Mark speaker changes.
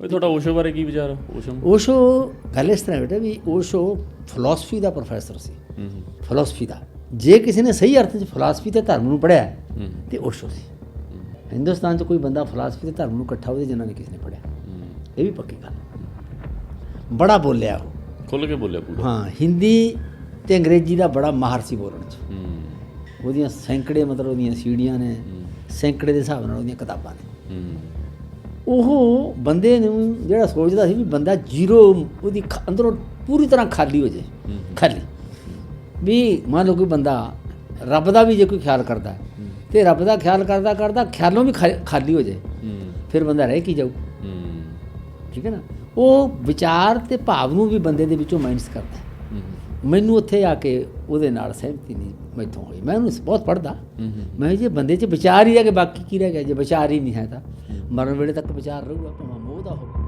Speaker 1: ਓਏ ਤੁਹਾਡਾ ਓਸ਼ੋ ਬਾਰੇ ਕੀ ਵਿਚਾਰ ਓਸ਼ੋ?
Speaker 2: ਓਸ਼ੋ ਗੱਲ ਇਸ ਤਰ੍ਹਾਂ ਬੇਟਾ ਵੀ ਓਸ਼ੋ ਫਿਲਾਸਫੀ ਦਾ ਪ੍ਰੋਫੈਸਰ ਸੀ।
Speaker 1: ਹੂੰ
Speaker 2: ਫਿਲਾਸਫੀ ਦਾ। ਜੇ ਕਿਸੇ ਨੇ ਸਹੀ ਅਰਥ 'ਚ ਫਿਲਾਸਫੀ ਤੇ ਧਰਮ ਨੂੰ ਪੜਿਆ ਤੇ ਓਸ਼ੋ ਸੀ। ਹਿੰਦੁਸਤਾਨ 'ਚ ਕੋਈ ਬੰਦਾ ਫਿਲਾਸਫੀ ਤੇ ਧਰਮ ਨੂੰ ਇਕੱਠਾ ਉਹਦੇ ਜਿੰਨਾ ਨੇ ਕਿਸੇ ਨੇ ਪੜਿਆ ਇਹ ਵੀ ਪੱਕੀ ਗੱਲ। ਬੜਾ ਬੋਲਿਆ ਉਹ।
Speaker 1: ਖੁੱਲ ਕੇ ਬੋਲਿਆ ਪੂਰਾ।
Speaker 2: ਹਾਂ ਹਿੰਦੀ ਤੇ ਅੰਗਰੇਜ਼ੀ ਦਾ ਬੜਾ ਮਾਹਰ ਸੀ ਬੋਲਣ 'ਚ। ਉਹਦੀਆਂ ਸੈਂਕੜੇ ਮਤਲਬ ਉਹਦੀਆਂ ਸੀੜੀਆਂ ਨੇ ਸੈਂਕੜੇ ਦੇ ਹਿਸਾਬ ਨਾਲ ਉਹਦੀਆਂ ਕਿਤਾਬਾਂ ਨੇ।
Speaker 1: ਹੂੰ।
Speaker 2: ਉਹ ਬੰਦੇ ਨੂੰ ਜਿਹੜਾ ਸੋਚਦਾ ਸੀ ਵੀ ਬੰਦਾ ਜ਼ੀਰੋ ਉਹਦੀ ਅੰਦਰੋਂ ਪੂਰੀ ਤਰ੍ਹਾਂ ਖਾਲੀ ਹੋ ਜੇ। ਖਾਲੀ। ਵੀ ਮੰਨ ਲਓ ਕੋਈ ਬੰਦਾ ਰੱਬ ਦਾ ਵੀ ਜੇ ਕੋਈ ਖਿਆਲ ਕਰਦਾ ਤੇ ਰੱਬ ਦਾ ਖਿਆਲ ਕਰਦਾ ਕਰਦਾ ਖਿਆਲੋਂ ਵੀ ਖਾਲੀ ਹੋ ਜੇ ਫਿਰ ਬੰਦਾ ਰਹਿ ਕੀ ਜਾਊ? ਠੀਕ ਹੈ ਨਾ? ਉਹ ਵਿਚਾਰ ਤੇ ਭਾਵ ਨੂੰ ਵੀ ਬੰਦੇ ਦੇ ਵਿੱਚੋਂ ਮਾਈਨਸ ਕਰਦਾ ਮੈਨੂੰ ਉੱਥੇ ਆ ਕੇ ਉਹਦੇ ਨਾਲ ਸਹਿਮਤੀ ਨਹੀਂ ਮੈਥੋਂ ਹੋਈ। ਮੈਂ ਉਹਨੂੰ ਬਹੁਤ ਪੜਦਾ ਮੈਂ ਜੇ ਬੰਦੇ 'ਚ ਵਿਚਾਰ ਹੀ ਹੈ ਕਿ ਬਾਕੀ ਕੀ ਰਹਿ ਗਿਆ? ਜੇ ਵਿਚਾਰ ਹੀ ਨਹੀਂ ਹੈ ਤਾਂ। ਮਰਨ ਵੇਲੇ ਤੱਕ ਵਿਚਾਰ ਰਹੂਗਾ ਭਾਵੇਂ ਮੋਹ ਦਾ ਹੋਵੇ।